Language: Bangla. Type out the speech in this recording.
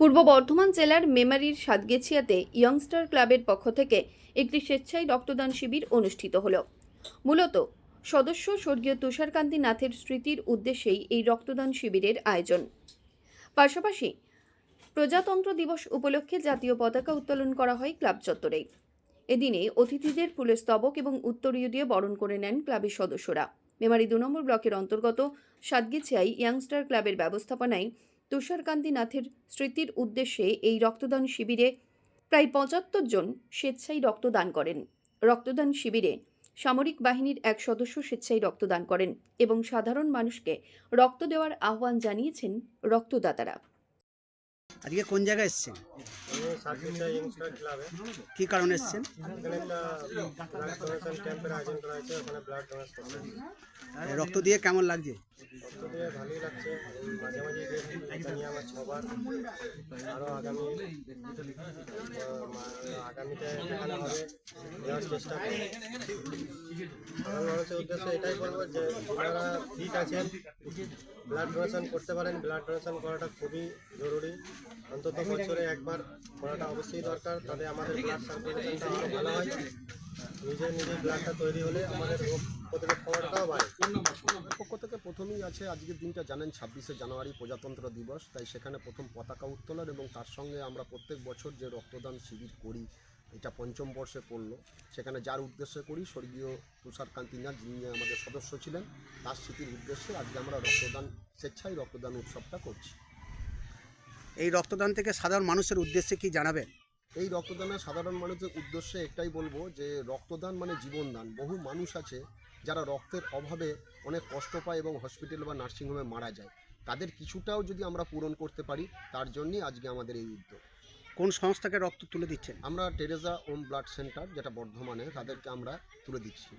পূর্ব বর্ধমান জেলার মেমারির সাতগেছিয়াতে ইয়ংস্টার ক্লাবের পক্ষ থেকে একটি স্বেচ্ছায় রক্তদান শিবির অনুষ্ঠিত হল। মূলত সদস্য স্বর্গীয় তুষারকান্তি নাথের স্মৃতির উদ্দেশ্যেই এই রক্তদান শিবিরের আয়োজন। পাশাপাশি প্রজাতন্ত্র দিবস উপলক্ষে জাতীয় পতাকা উত্তোলন করা হয় ক্লাব চত্বরে। এদিনে অতিথিদের ফুলের স্তবক এবং উত্তরীয় দিয়ে বরণ করে নেন ক্লাবের সদস্যরা। মেমারি দু নম্বর ব্লকের অন্তর্গত সাতগিছিয়ায় ইয়াংস্টার ক্লাবের ব্যবস্থাপনায় তুষারকান্তি নাথের স্মৃতির উদ্দেশ্যে এই রক্তদান শিবিরে প্রায় পঁচাত্তর জন স্বেচ্ছায় রক্তদান করেন। রক্তদান শিবিরে সামরিক বাহিনীর এক সদস্য স্বেচ্ছায় রক্তদান করেন এবং সাধারণ মানুষকে রক্ত দেওয়ার আহ্বান জানিয়েছেন রক্তদাতারা। আজকে কোন জায়গায় এসেছেন? কি কারণে এসেছেন? রক্ত দিয়ে কেমন লাগছে? এটাই বলব যে ফিট আছেন ব্লাড ডোনেশন করতে পারেন ব্লাড ডোনেশন করাটা খুবই জরুরি অন্তত বছরে একবার করাটা অবশ্যই দরকার, তাহলে আমাদের ব্লাড সার্কুলেশনটা আরও ভালো হয়। নিজে নিজে ব্লাডটা তৈরি হলে আমাদের রোগ প্রতিরোধ ক্ষমতাটাও বাড়ে। পক্ষ থেকে প্রথমেই আছে, আজকের দিনটা জানেন, ছাব্বিশে জানুয়ারি প্রজাতন্ত্র দিবস, তাই সেখানে প্রথম পতাকা উত্তোলন এবং তার সঙ্গে আমরা প্রত্যেক বছর যে রক্তদান শিবির করি, এটা পঞ্চম বর্ষে পড়ল। সেখানে যার উদ্দেশ্যে করি, স্বর্গীয় তুষারকান্তি নাথ যিনি আমাদের সদস্য ছিলেন, তার স্মৃতির উদ্দেশ্যে আজকে আমরা রক্তদান, স্বেচ্ছায় রক্তদান উৎসবটা করছি। এই রক্তদান থেকে সাধারণ মানুষের উদ্দেশ্যে কি জানাবেন? এই রক্তদানের সাধারণ মানুষের উদ্দেশ্যে একটাই বলব যে রক্তদান মানে জীবনদান। বহু মানুষ আছে যারা রক্তের অভাবে অনেক কষ্ট পায় এবং হসপিটাল বা নার্সিংহোমে মারা যায়। তাদের কিছুটাও যদি আমরা পূরণ করতে পারি তার জন্যই আজকে আমাদের এই উদ্যোগ। কোন সংস্থাকে রক্ত তুলে দিচ্ছেন? আমরা টেরেজা ওম ব্লাড সেন্টার যেটা বর্ধমানে তাদেরকে আমরা তুলে দিচ্ছি।